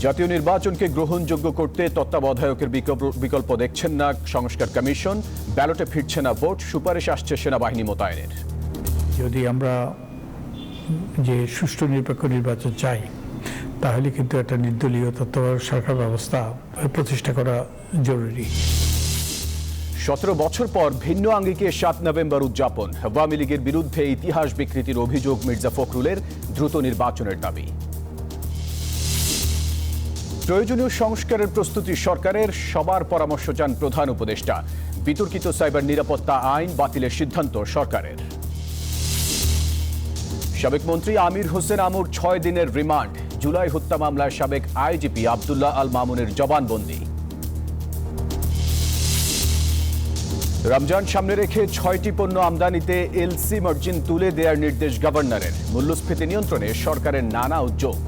জাতীয় নির্বাচনকে গ্রহণযোগ্য করতে তত্ত্বাবধায়কের বিকল্প- দেখছেন না সংস্কার কমিশন। ব্যালটে ফিরছে না ভোট সুপারিশ আসছে সেনাবাহিনী মোতায়েনের। যদি আমরা যে সুষ্ঠু নিরপেক্ষ নির্বাচন চাই তাহলে কিন্তু একটা নির্দলীয় তত্ত্বাবধায়ক সরকার ব্যবস্থা প্রতিষ্ঠা করা জরুরি। সতেরো বছর পর ভিন্ন আঙ্গিকে সাত নভেম্বর উদযাপন। আওয়ামী লীগের বিরুদ্ধে ইতিহাস বিকৃতির অভিযোগ মির্জা ফখরুলের দ্রুত নির্বাচনের দাবি। প্রয়োজনীয় সংস্কারের প্রস্তুতি সরকারের, সবার পরামর্শ চান প্রধান উপদেষ্টা। বিতর্কিত সাইবার নিরাপত্তা আইন বাতিলের সিদ্ধান্ত সরকারের। সাবেক মন্ত্রী আমির হোসেন আমুর ছয় দিনের রিমান্ড, জুলাই হত্যা মামলায় সাবেক আইজিপি আবদুল্লাহ আল মামুনের জবানবন্দি। রমজান সামনে রেখে ছয়টি পণ্য আমদানিতে এলসি মার্জিন তুলে দেওয়ার নির্দেশ গভর্নরের। মূল্যস্ফীতি নিয়ন্ত্রণে সরকারের নানা উদ্যোগ।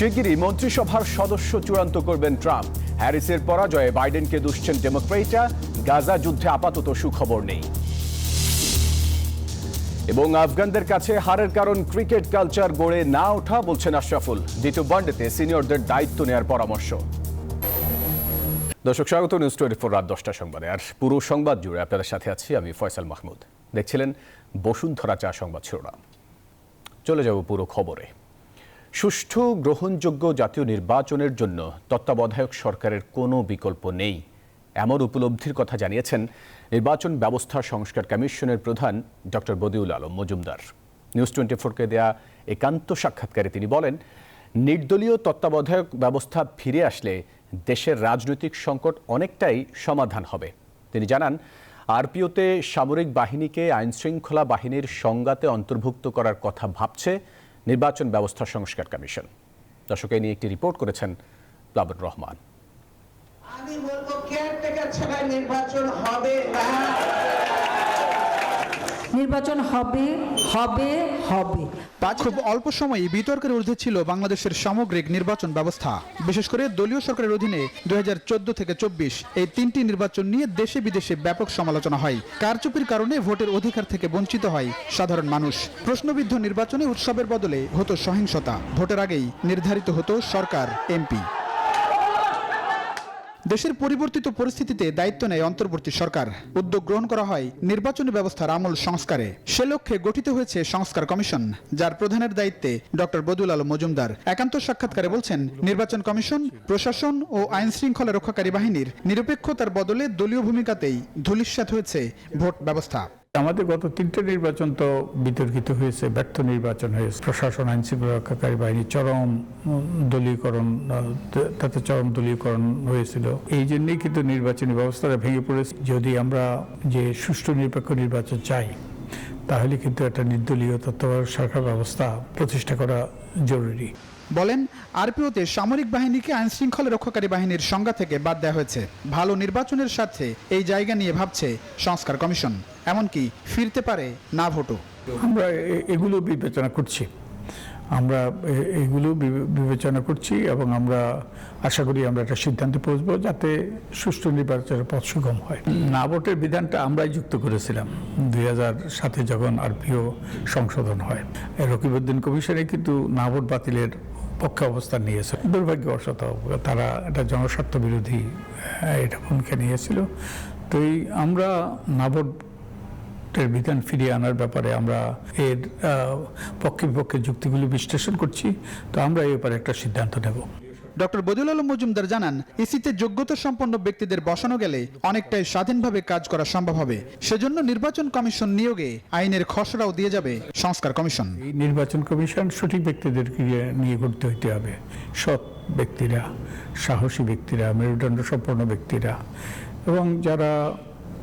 শিগগিরই মন্ত্রিসভার সদস্য চূড়ান্ত করবেন ট্রাম্প। হ্যারিসের পরাজয়ে বাইডেনকে দুষছেন ডেমোক্রেটরা। গাজা যুদ্ধে আপাতত সুখবর নেই। এবং আফগানদের কাছে হারের কারণ ক্রিকেট কালচার গড়ে না ওঠা বলছেন আশরাফুল। দ্বিতীয় ওয়ানডেতে সিনিয়রদের দায়িত্ব নেওয়ার পরামর্শ। দর্শক, স্বাগত নিউজ টোয়েন্টি ফোর রাত দশটা সংবাদে। আর পুরো সংবাদ জুড়ে আপনাদের সাথে আছি আমি ফয়সাল মাহমুদ। দেখছিলেন বসুন্ধরা চা সংবাদ শিরোনাম। চলে যাব পুরো খবরে। সুষ্ঠু, গ্রহণযোগ্য জাতীয় নির্বাচনের জন্য তত্ত্বাবধায়ক সরকারের কোনো বিকল্প নেই, এমন উপলব্ধির কথা জানিয়েছেন নির্বাচন ব্যবস্থা সংস্কার কমিশনের প্রধান doctor Badiul Alam Majumdar. News twenty ফোরকে দেয়া একান্ত সাক্ষাৎকারে তিনি বলেন, নির্দলীয় তত্ত্বাবধায়ক ব্যবস্থা ফিরে আসলে দেশের রাজনৈতিক সংকট অনেকটাই সমাধান হবে। তিনি জানান, আরপিওতে সামরিক বাহিনীকে আইনশৃঙ্খলা বাহিনীর সংজ্ঞাতে অন্তর্ভুক্ত করার কথা ভাবছে নির্বাচন ব্যবস্থা সংস্কার কমিশন। দর্শক নিয়ে একটি রিপোর্ট করেছেন প্লাবন রহমান। আমি বলব কেয়ারটেকার ছাড়া নির্বাচন হবে না। নির্বাচন হবে হবে হবে। খুব অল্প সময়ই বিতর্কের ঊর্ধ্বে ছিল বাংলাদেশের সামগ্রিক নির্বাচন ব্যবস্থা। বিশেষ করে দলীয় সরকারের অধীনে দু হাজার চোদ্দ থেকে চব্বিশ এই তিনটি নির্বাচন নিয়ে দেশে বিদেশে ব্যাপক সমালোচনা হয়। কারচুপির কারণে ভোটের অধিকার থেকে বঞ্চিত হয় সাধারণ মানুষ। প্রশ্নবিদ্ধ নির্বাচনে উৎসবের বদলে হতো সহিংসতা। ভোটের আগেই নির্ধারিত হতো সরকার, এমপি। দেশের পরিবর্তিত পরিস্থিতিতে দায়িত্ব নেয় অন্তর্বর্তী সরকার। উদ্যোগ গ্রহণ করা হয় নির্বাচনী ব্যবস্থার আমল সংস্কারে। সে লক্ষ্যে গঠিত হয়েছে সংস্কার কমিশন, যার প্রধানের দায়িত্বে ডক্টর বদুল আলম মজুমদার। একান্ত সাক্ষাৎকারে বলছেন, নির্বাচন কমিশন, প্রশাসন ও আইন শৃঙ্খলা রক্ষাকারী বাহিনীর নিরপেক্ষতার বদলে দলীয় ভূমিকাতেই ধূলিসাৎ হয়েছে ভোট ব্যবস্থা। আমাদের গত তিনটে নির্বাচন তো বিতর্কিত হয়েছে, ব্যর্থ নির্বাচন হয়েছে। প্রশাসন আইন শৃঙ্খলা রক্ষাকারী বাহিনী চরম দলীয়করণ তাতে চরম দলীয়করণ হয়েছিল। এই জন্যই কিন্তু নির্বাচনী ব্যবস্থাটা ভেঙে পড়েছে, যদি আমরা যে সুষ্ঠু নিরপেক্ষ নির্বাচন চাই, তাহলে কিন্তু একটা নির্দলীয় তত্ত্বাবধায়ক সরকার ব্যবস্থা প্রতিষ্ঠা করা জরুরি। বলেন, আরপিওতে সামরিক বাহিনীকে আইন শৃঙ্খলা রক্ষাকারী বাহিনীর সংজ্ঞা থেকে বাদ দেওয়া হয়েছে। ভালো নির্বাচনের সাথে এই জায়গা নিয়ে ভাবছে সংস্কার কমিশন। এমনকি ফিরতে পারে না ভোটও। আমরা এগুলো বিবেচনা করছি। আমরা এগুলো বিবেচনা করছি এবং আমরা আশা করি আমরা একটা সিদ্ধান্তে পৌঁছবো যাতে সুষ্ঠু নির্বাচনের পথ সুগম হয়। না ভোটের বিধানটা আমরাই যুক্ত করেছিলাম দুই হাজার সাতে যখন আরপিও সংশোধন হয়। রকিবউদ্দিন কমিশনে কিন্তু না ভোট বাতিলের পক্ষে অবস্থান নিয়েছে। দুর্ভাগ্যবশত তারা এটা জনস্বার্থ বিরোধী এটা ভূমিকা নিয়েছিল। তো এই আমরা না ভোট এর বিধান ফিরিয়ে আনার ব্যাপারে আমরা এর পক্ষে বিপক্ষে যুক্তিগুলি বিশ্লেষণ করছি। তো আমরা এই ব্যাপারে একটা সিদ্ধান্ত নেব। ডক্টর বদিউল আলম মজুমদার জানান ইসিতে যোগ্যতা সম্পন্ন ব্যক্তিদের বসানো গেলে অনেকটাই স্বাধীনভাবে কাজ করা সম্ভব হবে। সেজন্য নির্বাচন কমিশন নিয়োগে আইনের খসড়াও দিয়ে যাবে সংস্কার কমিশন। এই নির্বাচন কমিশন সঠিক ব্যক্তিদেরকে নিয়ে- নিয়ে করতে হইতে হবে। সৎ ব্যক্তিরা সাহসী ব্যক্তিরা মেরুদণ্ড সম্পন্ন ব্যক্তিরা। এবং যারা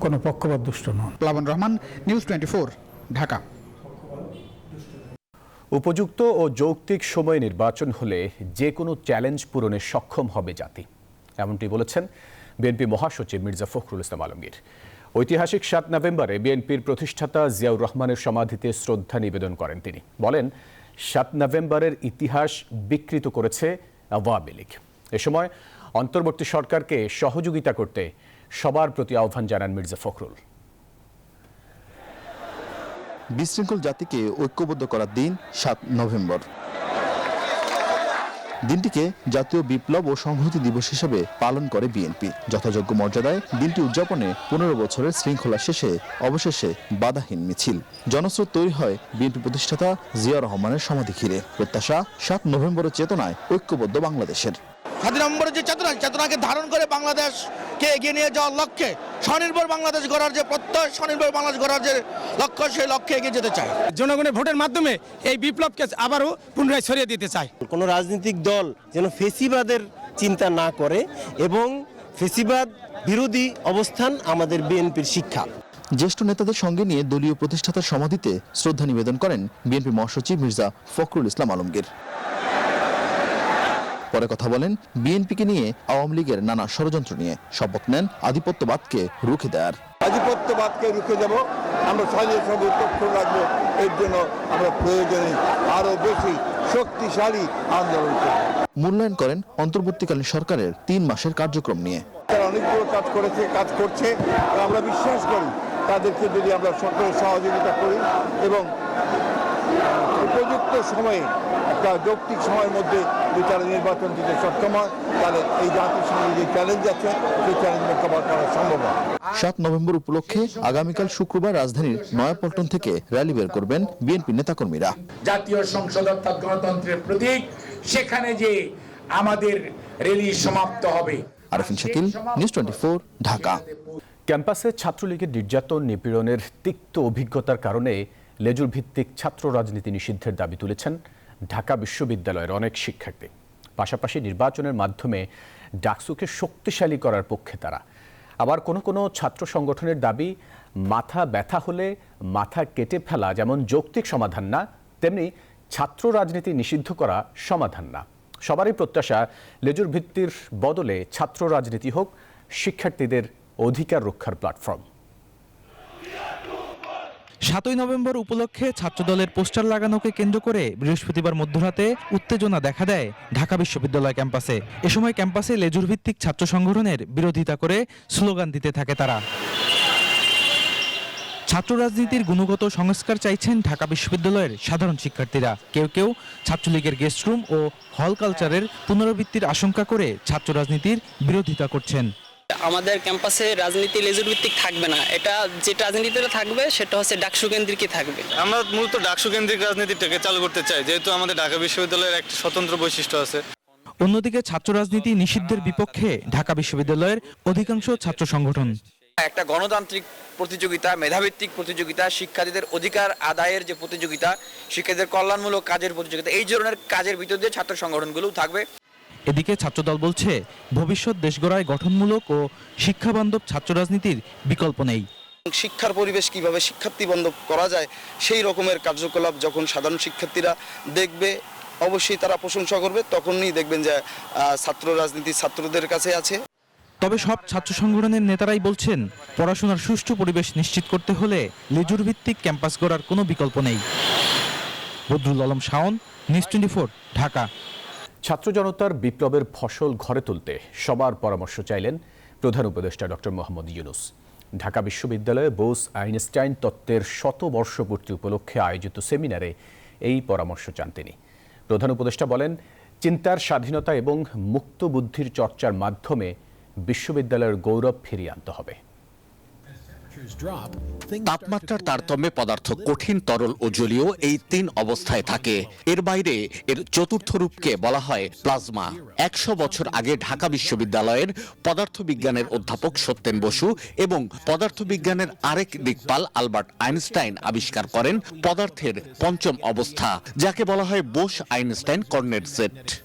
কোনো পক্ষপাত দুষ্ট নন। প্লাবন রহমান নিউজ টোয়েন্টি ঢাকা। উপযুক্ত ও যৌক্তিক সময়ে নির্বাচন হলে যে কোনো চ্যালেঞ্জ পূরণে সক্ষম হবে জাতি। এমনটি বলেছেন বিএনপি মহাসচিব মির্জা ফখরুল ইসলাম আলমগীর। ঐতিহাসিক সাত নভেম্বরে বিএনপির প্রতিষ্ঠাতা জিয়াউর রহমানের সমাধিতে শ্রদ্ধা নিবেদন করেন তিনি। বলেন সাত নভেম্বরের ইতিহাস বিকৃত করেছে আওয়ামী লীগ। এ সময় অন্তর্বর্তী সরকারকে সহযোগিতা করতে সবার প্রতি আহ্বান জানান মির্জা ফখরুল। বিশৃঙ্খল জাতিকে ঐক্যবদ্ধ করার দিন, সাত নভেম্বর। দিনটিকে জাতীয় বিপ্লব ও সংহতি দিবস হিসেবে পালন করে বিএনপি। যথাযোগ্য মর্যাদায় দিনটি উদযাপনে পনেরো বছরের শৃঙ্খলা শেষে অবশেষে বাধাহীন মিছিল। জনস্রোত তৈরি হয় বিএনপি প্রতিষ্ঠাতা জিয়া রহমানের সমাধি ঘিরে প্রত্যাশা, সাত নভেম্বরের চেতনায় ঐক্যবদ্ধ বাংলাদেশের। স্বাধীন নম্বরের যে চেতনা চেতনাকে ধারণ করে বাংলাদেশকে এগিয়ে নিয়ে যাওয়ার লক্ষ্যে স্বনির্ভর বাংলাদেশ গড়ার যে প্রত্যয় স্বনির্ভর বাংলাদেশ গড়ার যে লক্ষ্য সেই লক্ষ্যে এগিয়ে যেতে চায়। জনগণের ভোটের মাধ্যমে এই বিপ্লবকে আবারও পুনরায় ছড়িয়ে দিতে চাই কোনো রাজনৈতিক দল যেন ফেসিবাদের চিন্তা না করে এবং ফেসিবাদ বিরোধী অবস্থান আমাদের বিএনপির শিক্ষা। জ্যেষ্ঠ নেতাদের সঙ্গে নিয়ে দলীয় প্রতিষ্ঠাতার সমাধিতে শ্রদ্ধা নিবেদন করেন বিএনপি মহাসচিব মির্জা ফখরুল ইসলাম আলমগীর। পরে কথা বলেন বিএনপিকে নিয়ে আওয়ামী লীগের নানা ষড়যন্ত্র নিয়ে। শপথ নেন আধিপত্যবাদকে রুখে দেয়ার। আধিপত্যবাদকে রুখে দেব আমরা সহজে সবই পক্ষ রাখব। এর জন্য আমরা প্রয়োজনে আরও বেশি শক্তিশালী আন্দোলন মূল্যায়ন করেন অন্তর্বর্তীকালীন সরকারের তিন মাসের কার্যক্রম নিয়ে। তারা অনেকগুলো কাজ করেছে কাজ করছে। আমরা বিশ্বাস করি তাদেরকে যদি আমরা সকলের সহযোগিতা করি এবং উপযুক্ত সময়ে একটা যৌক্তিক সময়ের মধ্যে যদি তারা নির্বাচন দিতে সক্ষম হয় তাহলে এই জাতির সঙ্গে যে চ্যালেঞ্জ আছে সেই চ্যালেঞ্জ মোকাবেলা করা সম্ভব হয় সাত নভেম্বর উপলক্ষে আগামীকাল শুক্রবার রাজধানীর নয়াপল্টন থেকে র্যালি বের করবেন বিএনপি নেতাকর্মীরা। জাতীয় সংসদ অর্থাৎ গণতন্ত্রের প্রতীক সেখানে যে আমাদের রেলি সমাপ্ত হবে। Arfin Shakil news twenty Dhaka. ক্যাম্পাসে ছাত্রলীগের নির্যাতন নিপীড়নের তিক্ত অভিজ্ঞতার কারণে লেজুর ভিত্তিক ছাত্র রাজনীতি নিষিদ্ধের দাবি তুলেছেন ঢাকা বিশ্ববিদ্যালয়ের অনেক শিক্ষার্থী। পাশাপাশি নির্বাচনের মাধ্যমে ডাকসুকে শক্তিশালী করার পক্ষে তারা। আবার কোনো কোনো ছাত্র সংগঠনের দাবি, মাথা ব্যথা হলে মাথা কেটে ফেলা যেমন যৌক্তিক সমাধান না, তেমনি ছাত্র রাজনীতি নিষিদ্ধ করা সমাধান না। সবারই প্রত্যাশা, লেজুর ভিত্তির বদলে ছাত্র রাজনীতি হোক, শিক্ষার্থীদের অধিকার রক্ষার প্ল্যাটফর্ম। সাতই নভেম্বর উপলক্ষে ছাত্রদলের পোস্টার লাগানোকে কেন্দ্র করে বৃহস্পতিবার মধ্যরাতে উত্তেজনা দেখা দেয় ঢাকা বিশ্ববিদ্যালয় ক্যাম্পাসে। এ সময় ক্যাম্পাসে লেজুর ভিত্তিক ছাত্র সংগঠনের বিরোধিতা করে স্লোগান দিতে থাকে তারা। ছাত্র রাজনীতির গুণগত সংস্কার চাইছেন ঢাকা বিশ্ববিদ্যালয়ের সাধারণ শিক্ষার্থীরা। কেউ কেউ ছাত্রলীগের গেস্টরুম ও হল কালচারের পুনরাবৃত্তির আশঙ্কা করে ছাত্র রাজনীতির বিরোধিতা করছেন। আমাদের ক্যাম্পাসে রাজনীতি লেজুর ভিত্তিক থাকবে না। এটা যেটা রাজনীতিটা থাকবে সেটা হচ্ছে ডাকসু কেন্দ্রিকই থাকবে। আমরা মূলত ডাকসু কেন্দ্রিক রাজনীতিটাকে চালু করতে চাই যেহেতু আমাদের ঢাকা বিশ্ববিদ্যালয়ের একটা স্বতন্ত্র বৈশিষ্ট্য আছে। অন্যদিকে ছাত্র রাজনীতি নিষিদ্ধের বিপক্ষে ঢাকা বিশ্ববিদ্যালয়ের অধিকাংশ ছাত্র সংগঠন। একটা গণতান্ত্রিক প্রতিযোগিতা মেধাভিত্তিক প্রতিযোগিতা শিক্ষার্থীদের অধিকার আদায়ের যে প্রতিযোগিতা শিক্ষার্থীদের কল্যাণমূলক কাজের প্রতিযোগিতা এই ধরনের কাজের ভিতর দিয়ে ছাত্র সংগঠনগুলো থাকবে। এদিকে ছাত্রদল বলছে ভবিষ্যৎ দেশ গড়ায় গঠনমূলক ও শিক্ষাবান্ধব ছাত্র রাজনীতির বিকল্প নেই। শিক্ষার পরিবেশ কীভাবে শিক্ষার্থী বান্ধব করা যায় সেই রকমের কার্যকলাপ যখন সাধারণ শিক্ষার্থীরা দেখবে অবশ্যই তারা প্রশংসা করবে তখনই দেখবেন যে ছাত্র রাজনীতি ছাত্রদের কাছে আছে। তবে সব ছাত্র সংগঠনের নেতারাই বলছেন পড়াশোনার সুষ্ঠু পরিবেশ নিশ্চিত করতে হলে লেজুর ভিত্তিক ক্যাম্পাস গড়ার কোনো বিকল্প নেই। Badrul Alam Shaon news twenty Dhaka. ছাত্র জনতার বিপ্লবের ফসল ঘরে তুলতে সবার পরামর্শ চাইলেন প্রধান উপদেষ্টা ডক্টর মোহাম্মদ ইউনুস। ঢাকা বিশ্ববিদ্যালয়ে বোস আইনস্টাইন তত্ত্বের শতবর্ষপূর্তি উপলক্ষে আয়োজিত সেমিনারে এই পরামর্শ চান তিনি। প্রধান উপদেষ্টা বলেন, চিন্তার স্বাধীনতা এবং মুক্ত বুদ্ধির চর্চার মাধ্যমে বিশ্ববিদ্যালয়ের গৌরব ফিরিয়ে আনতে হবে। তাপমাত্রার তারতম্যে পদার্থ কঠিন তরল ও জলীয় এই তিন অবস্থায় থাকে। এর বাইরে এর চতুর্থ রূপকে বলা হয় প্লাজমা। একশো বছর আগে ঢাকা বিশ্ববিদ্যালয়ের পদার্থবিজ্ঞানের অধ্যাপক সত্যেন বসু এবং পদার্থবিজ্ঞানের আরেক দিকপাল আলবার্ট আইনস্টাইন আবিষ্কার করেন পদার্থের পঞ্চম অবস্থা যাকে বলা হয় বোস আইনস্টাইন কর্নেটসেট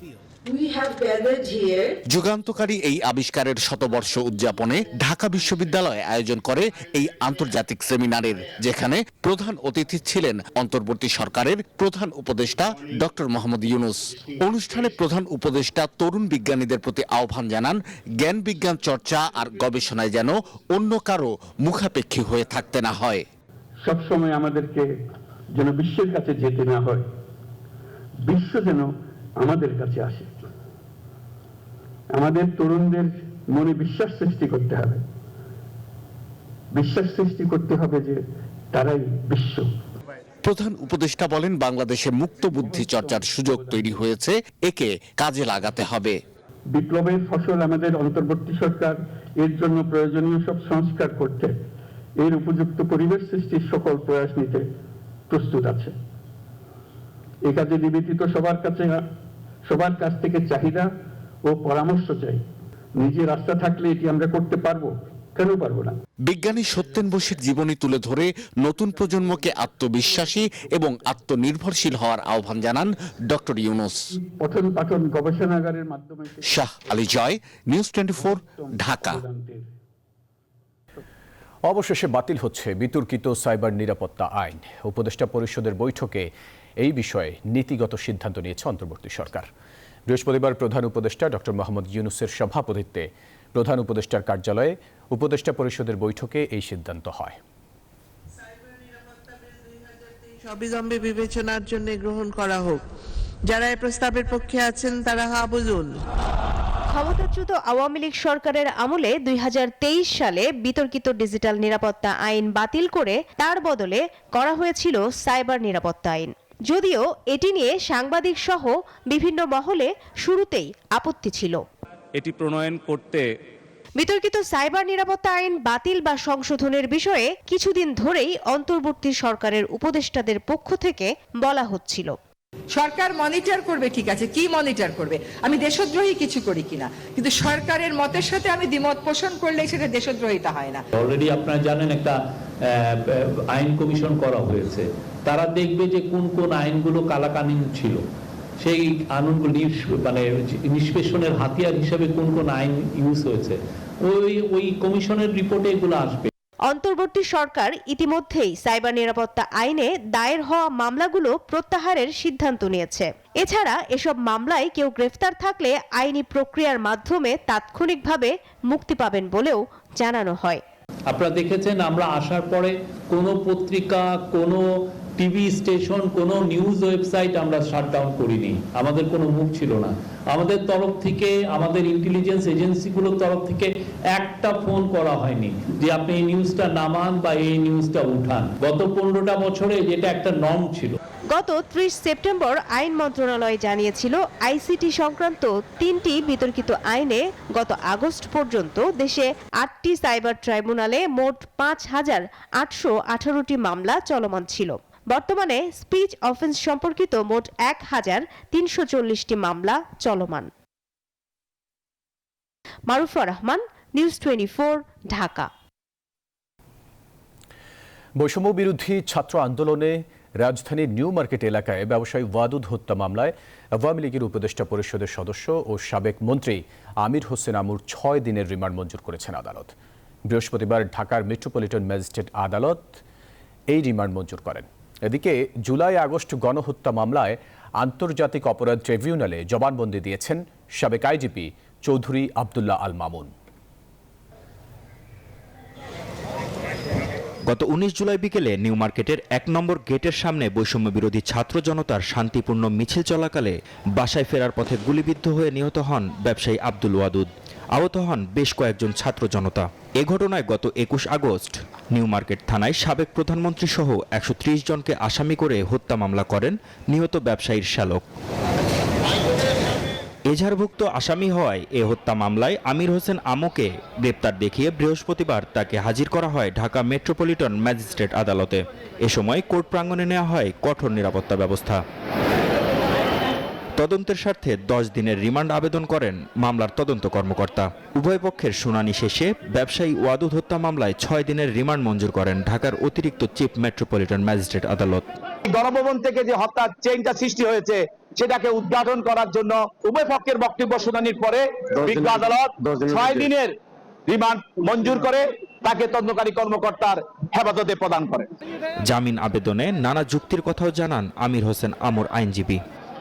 যুগান্তকারী এই আবিষ্কারের শতবর্ষ উদযাপনে ঢাকা বিশ্ববিদ্যালয় আয়োজন করে এই আন্তর্জাতিক সেমিনারের যেখানে প্রধান অতিথি ছিলেন অন্তর্বর্তী সরকারের প্রধান উপদেষ্টা ডক্টর মোহাম্মদ ইউনুস। অনুষ্ঠানে প্রধান উপদেষ্টা তরুণ বিজ্ঞানীদের প্রতি আহ্বান জানান জ্ঞান বিজ্ঞান চর্চা আর গবেষণায় যেন অন্য কারও মুখাপেক্ষী হয়ে থাকতে না হয়। সবসময় আমাদেরকে যেন বিশ্বের কাছে যেতে না হয়। বিশ্ব যেন আমাদের কাছে আসে। আমাদের তরুণদের মনে বিশ্বাস সৃষ্টি করতে হবে। বিশ্বাস সৃষ্টি করতে হবে যে তারাই বিশ্ব। প্রধান উপদেষ্টা বলেন বাংলাদেশে মুক্ত বুদ্ধি চর্চার সুযোগ তৈরি হয়েছে একে কাজে লাগাতে হবে। বিপ্লবের ফসল আমাদের অন্তর্বর্তী সরকার এর জন্য প্রয়োজনীয় সব সংস্কার করতে। এর উপযুক্ত পরিবেশ সৃষ্টির সকল প্রয়াস নিতে প্রস্তুত আছে। এ কাজে নিবেদিত সবার কাছে সবার কাছ থেকে চাহিদা ও পরামর্শ চাই। নিজের রাস্তা থাকলে এটি আমরা করতে পারব কেন পারব না? বিজ্ঞানী সত্যেন বসির জীবনী তুলে ধরে নতুন প্রজন্মকে আত্মবিশ্বাসী এবং আত্মনির্ভরশীল হওয়ার আহ্বান জানান ডক্টর ইউনুস। পঠন পাঠন গবেষণাগারের মাধ্যমে শাহ আলী জয় নিউজ টোয়েন্টি ঢাকা। অবশেষে বাতিল হচ্ছে বিতর্কিত সাইবার নিরাপত্তা আইন। উপদেষ্টা পরিষদের বৈঠকে এই বিষয়ে নীতিগত সিদ্ধান্ত নিয়েছে অন্তর্বর্তী সরকার। বৃহস্পতিবার প্রধান উপদেষ্টা ডক্টর মোহাম্মদ ইউনুসের সভাপতিত্বে প্রধান উপদেষ্টার কার্যালয়ে উপদেষ্টা পরিষদের বৈঠকে এই সিদ্ধান্ত হয়। অবিলম্বে বিবেচনার জন্য গ্রহণ করা হোক। যারা এই প্রস্তাবের পক্ষে আছেন তারা হা বলুন। ক্ষমতাচ্যুত আওয়ামী লীগ সরকারের আমলে দুই হাজার তেইশ সালে বিতর্কিত ডিজিটাল নিরাপত্তা আইন বাতিল করে তার বদলে করা হয়েছিল সাইবার নিরাপত্তা আইন। যদিও এটি নিয়ে সাংবাদিক সহ বিভিন্ন মহলে শুরুতেই আপত্তি ছিল। এটি প্রণয়ন করতে বিতর্কিত সাইবার নিরাপত্তা আইন বাতিল বা সংশোধনের বিষয়ে কিছুদিন ধরেই অন্তর্বর্তী সরকারের উপদেষ্টাদের পক্ষ থেকে বলা হচ্ছিল। সরকার মনিটর করবে, ঠিক আছে। কি মনিটর করবে? আমি দেশদ্রোহী কিছু করি কিনা? কিন্তু সরকারের মতের সাথে আমি দ্বিমত পোষণ করলে সেটা দেশদ্রোহিতা হয় না। অলরেডি আপনারা জানেন একটা আইন কমিশন করা হয়েছে। তারা দেখবে যে কোন কোন আইনগুলো কালাকানুন ছিল। সেই নিষ্প- মানে নিষ্পেষণের হাতিয়ার হিসেবে কোন কোন আইন ইউজ হয়েছে। ওই ওই কমিশনের রিপোর্টে এগুলো আসবে। অন্তর্বর্তী সরকার ইতিমধ্যেই সাইবার নিরাপত্তা আইনে দায়ের হওয়া মামলাগুলো প্রত্যাহারের সিদ্ধান্ত নিয়েছে। এছাড়া এসব মামলায় কেউ গ্রেফতার থাকলে আইনি প্রক্রিয়ার মাধ্যমে তাৎক্ষণিকভাবে মুক্তি পাবেন বলেও জানানো হয়। আপনারা দেখেছেন আমরা আসার পরে কোনো পত্রিকা, কোনো টিভি স্টেশন, কোনো নিউজ ওয়েবসাইট আমরা শাটডাউন করিনি। আমাদের কোনো মুখ ছিল না। আমাদের তরফ থেকে, আমাদের ইন্টেলিজেন্স এজেন্সিগুলোর তরফ থেকে একটা ফোন করা হয়নি যে আপনি এই নিউজটা নামান বা এই নিউজটা উঠান। গত পনেরোটা বছরে যেটা একটা নর্ম ছিল। গত ত্রিশ সেপ্টেম্বর আইন মন্ত্রণালয় জানিয়েছিল, আইসিটি সংক্রান্ত তিনটি বিতর্কিত আইনে গত আগস্ট পর্যন্ত দেশে আটটি সাইবার ট্রাইব্যুনালে মোট পাঁচ হাজার আটশো আঠারোটি মামলা চলমান ছিল। বর্তমানে স্পিচ অফেন্স সম্পর্কিত মোট এক হাজার তিনশো চল্লিশটি মামলা চলমান। Marufa Rahman, news twenty Dhaka. বৈষম্য বিরোধী ছাত্র আন্দোলনে রাজধানীর নিউ মার্কেট এলাকায় ব্যবসায়ী ওয়াদুদ হত্যা মামলায় আওয়ামী লীগের উপদেষ্টা পরিষদের সদস্য ও সাবেক মন্ত্রী আমির হোসেন আমুর ছয় দিনের রিমান্ড মঞ্জুর করেছেন আদালত। বৃহস্পতিবার ঢাকার মেট্রোপলিটন ম্যাজিস্ট্রেট আদালত এই রিমান্ড মঞ্জুর করেন। এদিকে জুলাই আগস্ট গণহত্যা মামলায় আন্তর্জাতিক অপরাধ ট্রিবিউনালে জবানবন্দি দিয়েছেন সাবেক আইজিপি চৌধুরী আবদুল্লাহ আল মামুন। গত উনিশ জুলাই বিকেলে নিউ মার্কেটের এক নম্বর গেটের সামনে বৈষম্য বিরোধী ছাত্র জনতার শান্তিপূর্ণ মিছিল চলাকালে বাসায় ফেরার পথে গুলিবিদ্ধ হয়ে নিহত হন ব্যবসায়ী আব্দুল ওয়াদুদ। আহত হন বেশ কয়েকজন ছাত্র জনতা। এ ঘটনায় গত একুশ আগস্ট নিউ মার্কেট থানায় সাবেক প্রধানমন্ত্রী সহ একশো ত্রিশ জনকে আসামি করে হত্যা মামলা করেন নিহত ব্যবসায়ীর শ্যালক। এজাহারভুক্ত আসামি হওয়ায় এ হত্যা মামলায় আমির হোসেন আমকে গ্রেপ্তার দেখিয়ে বৃহস্পতিবার তাকে হাজির করা হয় ঢাকা মেট্রোপলিটন ম্যাজিস্ট্রেট আদালতে। এ সময় কোর্ট প্রাঙ্গণে নেওয়া হয় কঠোর নিরাপত্তা ব্যবস্থা। তদন্তের স্বার্থে দশ দিনের রিমান্ড আবেদন করেন মামলার তদন্ত কর্মকর্তা। উভয় পক্ষের শুনানি শেষে ব্যবসায়ী ওয়াদুদ হত্যা মামলায় ছয় দিনের রিমান্ড মঞ্জুর করেন ঢাকার অতিরিক্ত চিফ মেট্রোপলিটন ম্যাজিস্ট্রেট আদালত। গণভবন থেকে যে হত্যার চেইনটা সৃষ্টি হয়েছে সেটাকে উদ্ঘাটন করার জন্য উভয় পক্ষের বক্তব্য শুনানির পরে বিজ্ঞ আদালত ছয় দিনের রিমান্ড মঞ্জুর করে তাকে তদন্তকারী কর্মকর্তার হেফাজতে প্রদান করে। জামিন আবেদনে নানা যুক্তির কথাও জানান আমির হোসেন আমর আইনজীবী।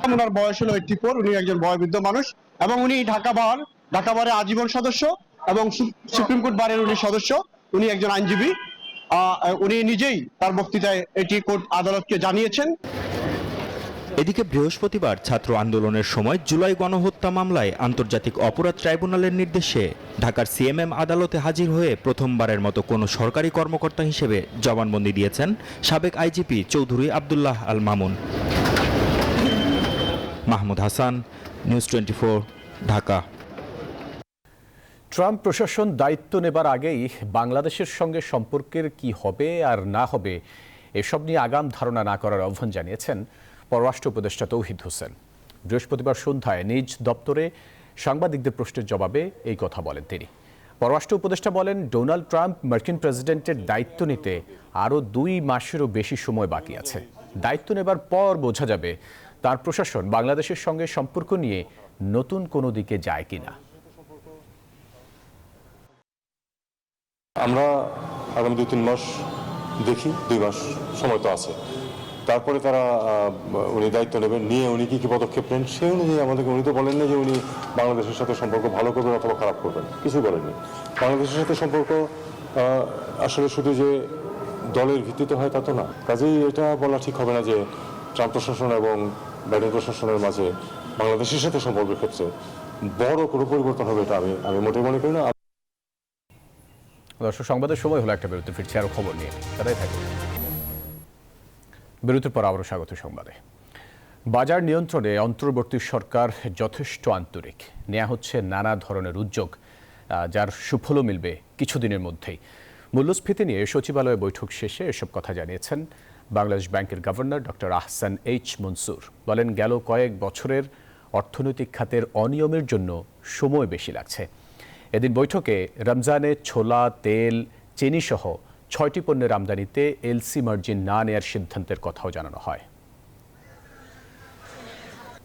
ওনার বয়স হলো এইটটি ফোর উনি একজন বয়োবৃদ্ধ মানুষ এবং উনি ঢাকা বার, ঢাকা বারের আজীবন সদস্য এবং সুপ্রিম কোর্ট বারের উনি সদস্য, উনি একজন আইনজীবী। উনি নিজেই তার বক্তৃতায় এটি কোর্ট আদালতকে জানিয়েছেন। এদিকে বৃহস্পতিবার ছাত্র আন্দোলনের সময় জুলাই গণহত্যা মামলায় আন্তর্জাতিক অপরাধ ট্রাইব্যুনালের নির্দেশে ঢাকার সিএমএম আদালতে হাজির হয়ে প্রথমবারের মতো কোনো সরকারি কর্মকর্তা হিসেবে জবানবন্দি দিয়েছেন সাবেক IGP Chowdhury Abdullah Al Mamun. Mahmud Hasan, news twenty Dhaka. Trump প্রশাসন দায়িত্ব নেবার আগেই বাংলাদেশের সঙ্গে সম্পর্কের কি হবে আর না হবে, এসব নিয়ে আগাম ধারণা না করার আহ্বান জানিয়েছেন পররাষ্ট্র উপদেষ্টা তৌহিদ হোসেন। বৃহস্পতিবার সন্ধ্যায় নিজ দপ্তরে সাংবাদিকদের প্রশ্নের জবাবে এই কথা বলেন তিনি। পররাষ্ট্র উপদেষ্টা বলেন, ডোনাল্ড ট্রাম্প মার্কিন প্রেসিডেন্টের দায়িত্ব নিতে আরও দুই মাসেরও বেশি সময় বাকি আছে। দায়িত্ব নেবার পর বোঝা যাবে তার প্রশাসন বাংলাদেশের সঙ্গে সম্পর্ক নিয়ে নতুন কোনো দিকে যায় কিনা? আমরা আগামী দুই, তিন মাস দেখি, দুই মাস সময় তো আছে। তারপরে তারা উনি দায়িত্ব নেবেন। নিয়ে উনি কি কি পদক্ষেপ নেন সেই অনুযায়ী আমাদেরকে, উনি তো বলেন না যে উনি বাংলাদেশের সাথে সম্পর্ক ভালো করবেন অথবা খারাপ করবেন। কিছু বলেননি। বাংলাদেশের সাথে সম্পর্ক আসলে শুধু যে দলের ভিত্তিতে হয় তা তো না। কাজেই এটা বলা ঠিক হবে না যে ট্রাম্প প্রশাসন এবং বাইডেন প্রশাসনের মাঝে বাংলাদেশের সাথে সম্পর্কের ক্ষেত্রে বড় কোনো পরিবর্তন হবে এটা আমি আমি মোটেই মনে করি না। দর্শক, সংবাদের সময় হলো একটা বিরতি ফিরছে আরও খবর নিয়ে। সাথে থাকুন। বিরতির পর আবারও স্বাগত সংবাদে। বাজার নিয়ন্ত্রণে অন্তর্বর্তী সরকার যথেষ্ট আন্তরিক। নেওয়া হচ্ছে নানা ধরনের উদ্যোগ যার সুফলও মিলবে কিছুদিনের মধ্যেই। মূল্যস্ফীতি নিয়ে সচিবালয়ে বৈঠক শেষে এসব কথা জানিয়েছেন বাংলাদেশ ব্যাংকের governor doctor Ahsan H Mansur বলেন গেল কয়েক বছরের অর্থনৈতিক খাতের অনিয়মের জন্য সময় বেশি লাগছে। এদিন বৈঠকে রমজানে ছোলা, তেল চিনি সহ ছয়টি পণ্যের আমদানিতে এলসি মার্জিন না নেয়ার সিদ্ধান্তের কথাও জানানো হয়।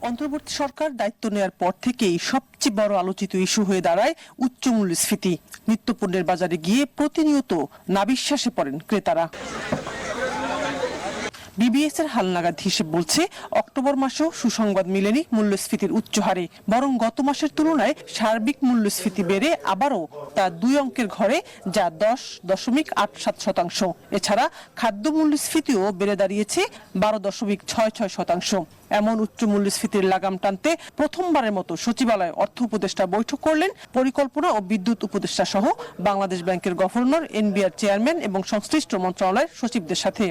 অন্তর্বর্তী সরকার দায়িত্ব নেওয়ার পর থেকেই সবচেয়ে বড় আলোচিত ইস্যু হয়ে দাঁড়ায় উচ্চ মূল্যস্ফীতি নিত্যপণ্যের বাজারে গিয়ে প্রতিনিয়ত নাবিশ্বাসে পড়েন ক্রেতারা। বিবিএস এর হালনাগাদ হিসেব বলছে, অক্টোবর মাসেও সুসংবাদ মিলেনি মূল্যস্ফীতির উচ্চ হারে। বরং গত মাসের তুলনায় সার্বিক মূল্যস্ফীতি বেড়ে আবারও তা দুই অঙ্কের ঘরে, যা দশ দশমিক আট সাত শতাংশ। এছাড়া খাদ্য মূল্যস্ফীতিও বেড়ে দাঁড়িয়েছে বারো দশমিক ছয় ছয় শতাংশ। এমন উচ্চ মূল্যস্ফীতির লাগাম টানতে প্রথমবারের মতো সচিবালয় অর্থ উপদেষ্টা বৈঠক করলেন পরিকল্পনা ও বিদ্যুৎ উপদেষ্টা সহ বাংলাদেশ ব্যাংকের গভর্নর, এনবিআর চেয়ারম্যান এবং সংশ্লিষ্ট মন্ত্রণালয়ের সচিবদের সাথে।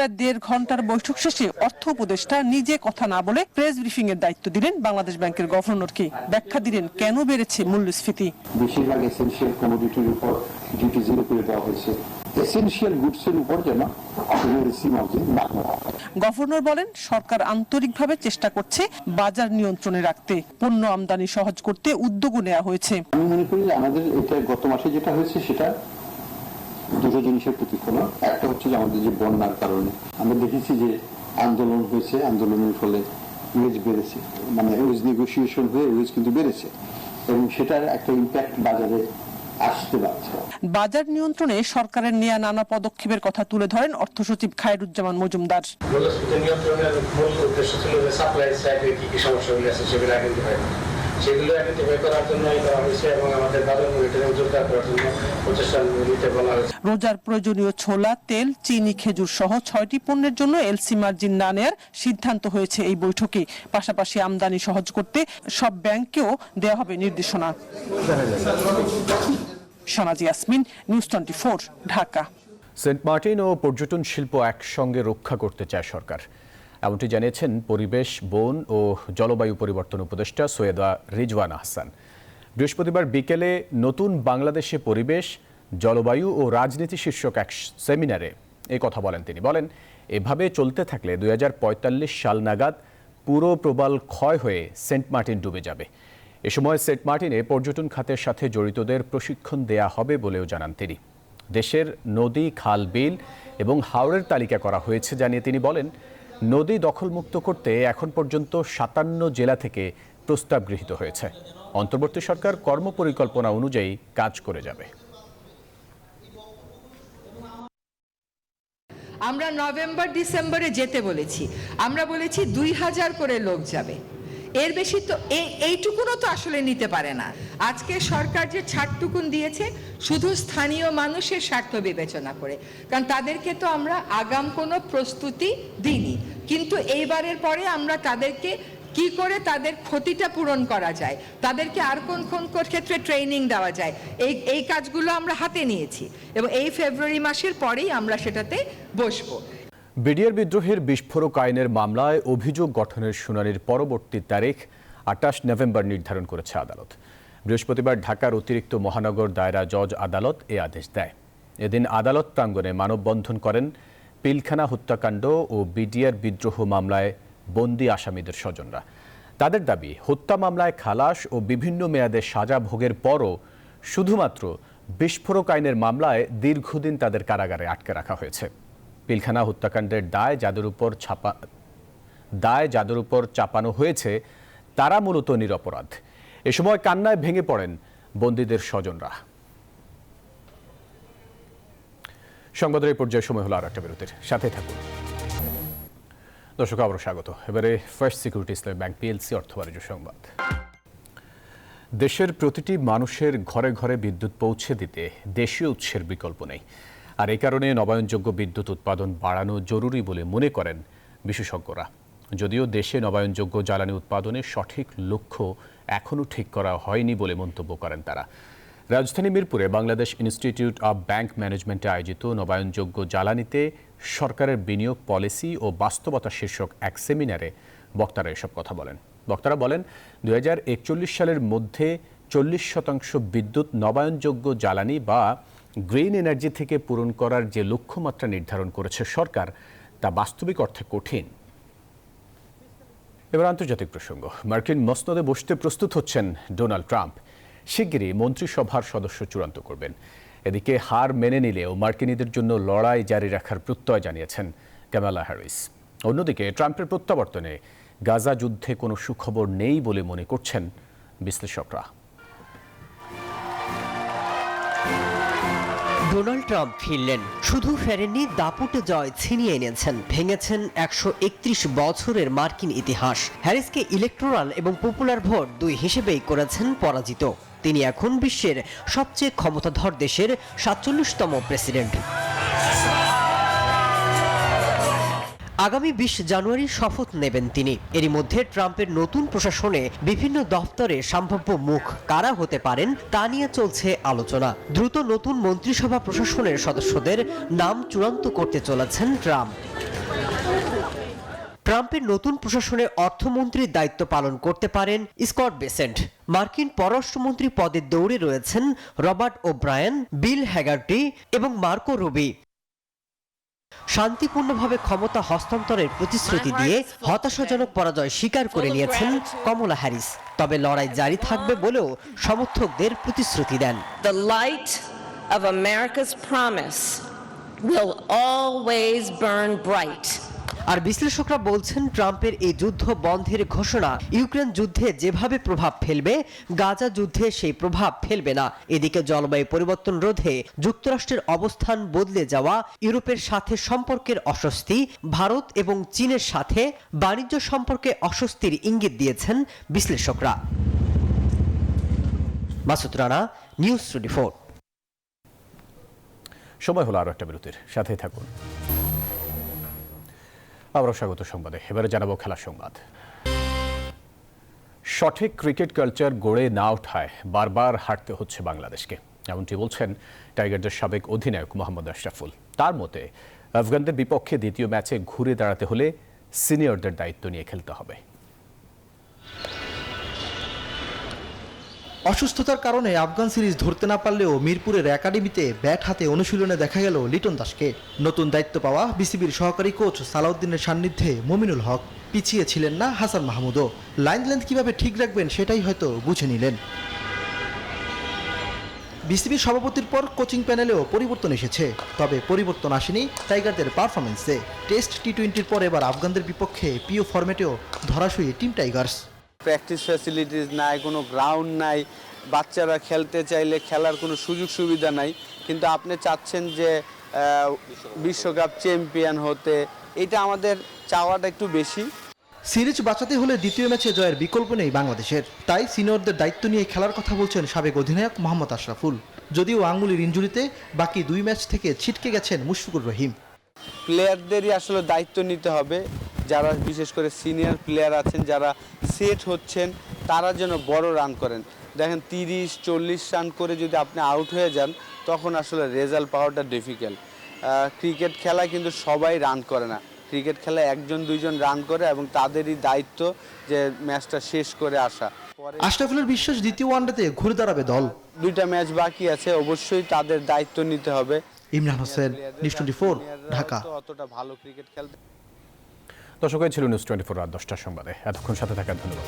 প্রায় দেড় ঘণ্টার বৈঠক শেষে অর্থ উপদেষ্টা নিজে কথা না বলে প্রেস ব্রিফিং এর দায়িত্ব দিলেন বাংলাদেশ ব্যাংকের গভর্নরকে। ব্যাখ্যা দিলেন কেন বেড়েছে মূল্যস্ফীতি? বেশিরভাগ এসেনশিয়াল কমোডিটির উপর ডিউটি জিরো করে দেওয়া হয়েছে। এসেনশিয়াল গুডসের উপর যেন গভর্নর বলেন সরকার আন্তরিকভাবে চেষ্টা করছে বাজার নিয়ন্ত্রণে রাখতে। পণ্য আমদানি সহজ করতে উদ্যোগও নেওয়া হয়েছে। আমি মনে করি আমাদের এটা গত মাসে যেটা হয়েছে সেটা দুটো জিনিসের প্রতিফলন। একটা হচ্ছে যে আমাদের যে বন্যার কারণে। আমরা দেখেছি যে আন্দোলন হয়েছে আন্দোলনের ফলে ওয়েজ বেড়েছে। মানে ওয়েজ নেগোসিয়েশন হয়ে ওয়েজ কিন্তু বেড়েছে। এবং সেটার একটা ইম্প্যাক্ট বাজারে আসতে পারছে। বাজার নিয়ন্ত্রণে সরকারের নেওয়া নানা পদক্ষেপের কথা তুলে ধরেন অর্থ সচিব খায়রুজ্জামান মজুমদার। মূল উদ্দেশ্য ছিল সাপ্লাই সাইডে কি কি সমস্যাগুলি আছে সেগুলো করা সেগুলো আইডেন্টিফাই করার জন্যই করা হয়েছে এবং আমাদের বাজার মনিটরিং জোরদার করার জন্য প্রচেষ্টা নিতে বলা হয়েছে। রোজার প্রয়োজনীয় ছোলা তেল চিনি খেজুর সহ ছয়টি পণ্যের জন্য এলসি মার্জিন না নেয়ার সিদ্ধান্ত হয়েছে এই বৈঠকে। পাশাপাশি আমদানি সহজ করতে সব ব্যাংককেও দেওয়া হবে নির্দেশনা। Sonaji Yasmin news twenty Dhaka. Saint Martin ও পর্যটন শিল্প একসঙ্গে রক্ষা করতে চায় সরকার। এমনটি জানিয়েছেন পরিবেশ, বন ও জলবায়ু পরিবর্তন উপদেষ্টা সৈয়দা রিজওয়ান আহসান। বৃহস্পতিবার বিকেলে নতুন বাংলাদেশে পরিবেশ, জলবায়ু ও রাজনীতি শীর্ষক এক সেমিনারে এই কথা বলেন তিনি। বলেন, এভাবে চলতে থাকলে দুই হাজার পঁয়তাল্লিশ সাল নাগাদ পুরো প্রবাল ক্ষয় হয়ে সেন্ট মার্টিন ডুবে যাবে। এ সময় সেন্ট মার্টিনে পর্যটন খাতের সাথে জড়িতদের প্রশিক্ষণ দেয়া হবে বলেও জানান তিনি। দেশের নদী, খাল, বিল এবং হাওরের তালিকা করা হয়েছে, জানিয়ে তিনি বলেন নদী দখলমুক্ত করতে এখন পর্যন্ত সাতান্ন জেলা থেকে প্রস্তাব গৃহীত হয়েছে। অন্তর্বর্তী সরকার কর্মপরিকল্পনা অনুযায়ী কাজ করে যাবে। আমরা নভেম্বর, ডিসেম্বরে যেতে বলেছি। আমরা বলেছি দুই হাজার করে লোক যাবে। এর বেশি তো এই- এইটুকুনও তো আসলে নিতে পারে না। আজকে সরকার যে ছাড়টুকুন দিয়েছে, শুধু স্থানীয় মানুষের স্বার্থ বিবেচনা করে। কারণ তাদেরকে তো আমরা আগাম কোনো প্রস্তুতি দিইনি। কিন্তু এইবারের পরে আমরা তাদেরকে কি করে তাদের ক্ষতিটা পূরণ করা যায়? তাদেরকে আর কোন কোন ক্ষেত্রে ট্রেনিং দেওয়া যায়? এই এই কাজগুলো আমরা হাতে নিয়েছি এবং এই ফেব্রুয়ারি মাসের পরেই আমরা সেটাতে বসবো। বিডিআর বিদ্রোহের বিস্ফোরক আইনের মামলায় অভিযোগ গঠনের শুনানির পরবর্তী তারিখ আটাশ নভেম্বর নির্ধারণ করেছে আদালত। বৃহস্পতিবার ঢাকার অতিরিক্ত মহানগর দায়রা জজ আদালত এ আদেশ দেয়। এদিন আদালত প্রাঙ্গণে মানববন্ধন করেন পিলখানা হত্যাকাণ্ড ও বিডিআর বিদ্রোহ মামলায় বন্দি আসামিদের স্বজনরা। তাদের দাবি, হত্যা মামলায় খালাস ও বিভিন্ন মেয়াদে সাজা ভোগের পরও শুধুমাত্র বিস্ফোরক আইনের মামলায় দীর্ঘদিন তাদের কারাগারে আটকে রাখা হয়েছে। পিলখানা হত্যাকাণ্ডের দায় যাদের উপর ছাপা, দায় যাদের উপর চাপানো হয়েছে, তারা মূলত নিরপরাধ। এ সময় কান্নায় ভেঙে পড়েন বন্দীদের স্বজনরা। সংবাদের এই পর্যায়ে সময় হলো আর একটা বিরতির। সাথে থাকুন। দর্শক আবার স্বাগত। এবারে First Security Islam Bank PLC অর্থ বাণিজ্য সংবাদ। দেশের প্রতিটি মানুষের ঘরে ঘরে বিদ্যুৎ পৌঁছে দিতে দেশীয় উৎসের বিকল্প নেই। আর এই কারণে নবায়নযোগ্য বিদ্যুৎ উৎপাদন বাড়ানো জরুরি বলে মনে করেন বিশেষজ্ঞরা। যদিও দেশে নবায়নযোগ্য জ্বালানি উৎপাদনের সঠিক লক্ষ্য এখনও ঠিক করা হয়নি বলে মন্তব্য করেন তারা। রাজধানী মিরপুরে বাংলাদেশ ইনস্টিটিউট অব ব্যাংক ম্যানেজমেন্টে আয়োজিত নবায়নযোগ্য জ্বালানিতে সরকারের বিনিয়োগ পলিসি ও বাস্তবতা শীর্ষক এক সেমিনারে বক্তারা এসব কথা বলেন। বক্তারা বলেন দুই হাজার একচল্লিশ সালের মধ্যে চল্লিশ শতাংশ বিদ্যুৎ নবায়নযোগ্য জ্বালানি বা গ্রিন এনার্জি থেকে পূরণ করার যে লক্ষ্যমাত্রা নির্ধারণ করেছে সরকার, তা বাস্তবিক অর্থে কঠিন। এবার আন্তর্জাতিক প্রসঙ্গ। মার্কিন মসনদে বসতে প্রস্তুত হচ্ছেন ডোনাল্ড ট্রাম্প। শিগগিরই মন্ত্রিসভার সদস্য চূড়ান্ত করবেন। এদিকে হার মেনে নিলেও মার্কিনীদের জন্য লড়াই জারি রাখার প্রত্যয় জানিয়েছেন ক্যামালা হ্যারিস। অন্যদিকে ট্রাম্পের প্রত্যাবর্তনে গাজা যুদ্ধে কোনো সুখবর নেই বলে মনে করছেন বিশ্লেষকরা। ডোনাল্ড ট্রাম্প ফিরলেন। শুধু ফেরেননি, দাপুটে জয় ছিনিয়ে এনেছেন। ভেঙেছেন একশো একত্রিশ বছরের মার্কিন ইতিহাস। হ্যারিসকে ইলেকট্রাল এবং পপুলার ভোট দুই হিসেবেই করেছেন পরাজিত। তিনি এখন বিশ্বের সবচেয়ে ক্ষমতাধর দেশের সাতচল্লিশতম প্রেসিডেন্ট। আগামী বিশ জানুয়ারি শপথ নেবেন তিনি। এরই মধ্যে ট্রাম্পের নতুন প্রশাসনে বিভিন্ন দফতরে সম্ভাব্য মুখ কারা হতে পারেন তা নিয়ে চলছে আলোচনা। দ্রুত নতুন মন্ত্রিসভা প্রশাসনের সদস্যদের নাম চূড়ান্ত করতে চলেছেন ট্রাম্প। ট্রাম্পের নতুন প্রশাসনে অর্থমন্ত্রীর দায়িত্ব পালন করতে পারেন স্কট বেসেন্ট। মার্কিন পররাষ্ট্রমন্ত্রী পদের দৌড়ে রয়েছেন রবার্ট ওব্রায়ান, বিল হ্যাগার্টি এবং মার্কো রুবি। শান্তিপূর্ণভাবে ক্ষমতা হস্তান্তরের প্রতিশ্রুতি দিয়ে হতাশাজনক পরাজয় স্বীকার করে নিয়েছেন কমলা হ্যারিস। তবে লড়াই জারি থাকবে বলেও সমর্থকদের প্রতিশ্রুতি দেন। The light of America's promise will always burn bright. আর বিশ্লেষকরা বলছেন ট্রাম্পের এই যুদ্ধ বন্ধের ঘোষণা ইউক্রেন যুদ্ধে যেভাবে প্রভাব ফেলবে, গাজা যুদ্ধে সেই প্রভাব ফেলবে না। এদিকে জলবায়ু পরিবর্তন রোধে যুক্তরাষ্ট্রের অবস্থান বদলে যাওয়া, ইউরোপের সাথে সম্পর্কের অস্বস্তি, ভারত এবং চীনের সাথে বাণিজ্য সম্পর্কে অস্বস্তির ইঙ্গিত দিয়েছেন বিশ্লেষকরা। মাসুদ রানা, নিউজ টোয়েন্টি সময় হলো আরও একটা বিরতির সাথে থাকুন। আবারও স্বাগত সংবাদে। এবারে জানাব খেলা সংবাদ। সঠিক ক্রিকেট কালচার গড়ে না ওঠায় বারবার হাঁটতে হচ্ছে বাংলাদেশকে। এমনটি বলছেন টাইগারদের সাবেক অধিনায়ক মোহাম্মদ আশরাফুল। তার মতে, আফগানদের বিপক্ষে দ্বিতীয় ম্যাচে ঘুরে দাঁড়াতে হলে সিনিয়রদের দায়িত্ব নিয়ে খেলতে হবে। অসুস্থতার কারণে আফগান সিরিজ ধরতে না পারলেও মিরপুরের একাডেমিতে ব্যাট হাতে অনুশীলনে দেখা গেল লিটন দাসকে। নতুন দায়িত্ব পাওয়া বিসিবির সহকারী কোচ সালাউদ্দিনের সান্নিধ্যে মমিনুল হক। পিছিয়ে ছিলেন না হাসান মাহমুদও। লাইন লেন্থ কীভাবে ঠিক রাখবেন সেটাই হয়তো বুঝে নিলেন। বিসিবির সভাপতির পর কোচিং প্যানেলেও পরিবর্তন এসেছে। তবে পরিবর্তন আসেনি টাইগারদের পারফরমেন্সে টেস্ট টি টোয়েন্টির পর এবার আফগানদের বিপক্ষে পিও ফরম্যাটেও ধরাশুয়ে টিম টাইগার্স। প্র্যাকটিস ফ্যাসিলিটিস নাই কোনো গ্রাউন্ড নাই বাচ্চারা খেলতে চাইলে খেলার কোনো সুযোগ সুবিধা নাই। কিন্তু আপনি চাচ্ছেন যে বিশ্বকাপ চ্যাম্পিয়ন হতে এটা আমাদের চাওয়াটা একটু বেশি। সিরিজ বাঁচাতে হলে দ্বিতীয় ম্যাচে জয়ের বিকল্প নেই বাংলাদেশের। তাই সিনিয়রদের দায়িত্ব নিয়ে খেলার কথা বলছেন সাবেক অধিনায়ক মোহাম্মদ আশরাফুল। যদিও আঙ্গুলির ইঞ্জুরিতে বাকি দুই ম্যাচ থেকে ছিটকে গেছেন মুশফিকুর রহিম। প্লেয়ারদেরই আসলে দায়িত্ব নিতে হবে। যারা বিশেষ করে সিনিয়র প্লেয়ার আছেন যারা সেট হচ্ছেন তারা যেন বড় রান করেন। দেখেন তিরিশ চল্লিশ রান করে যদি আপনি আউট হয়ে যান তখন আসলে রেজাল্ট পাওয়াটা ডিফিকাল্ট ক্রিকেট খেলা কিন্তু সবাই রান করে না। ক্রিকেট খেলায় একজন দুইজন রান করে এবং তাদেরই দায়িত্ব যে ম্যাচটা শেষ করে আসা। আশরাফুলের বিশ্বাস দ্বিতীয় ওয়ানডেতে ঘুরে দাঁড়াবে দল। দুইটা ম্যাচ বাকি আছে অবশ্যই তাদের দায়িত্ব নিতে হবে। Imran Hossain news twenty four Dhaka. অতটা ভালো ক্রিকেট খেলতে দর্শক হয়েছিল ছিল নিউজ টোয়েন্টি ফোর রাত দশটার সংবাদে। এতক্ষণ সাথে থাকার ধন্যবাদ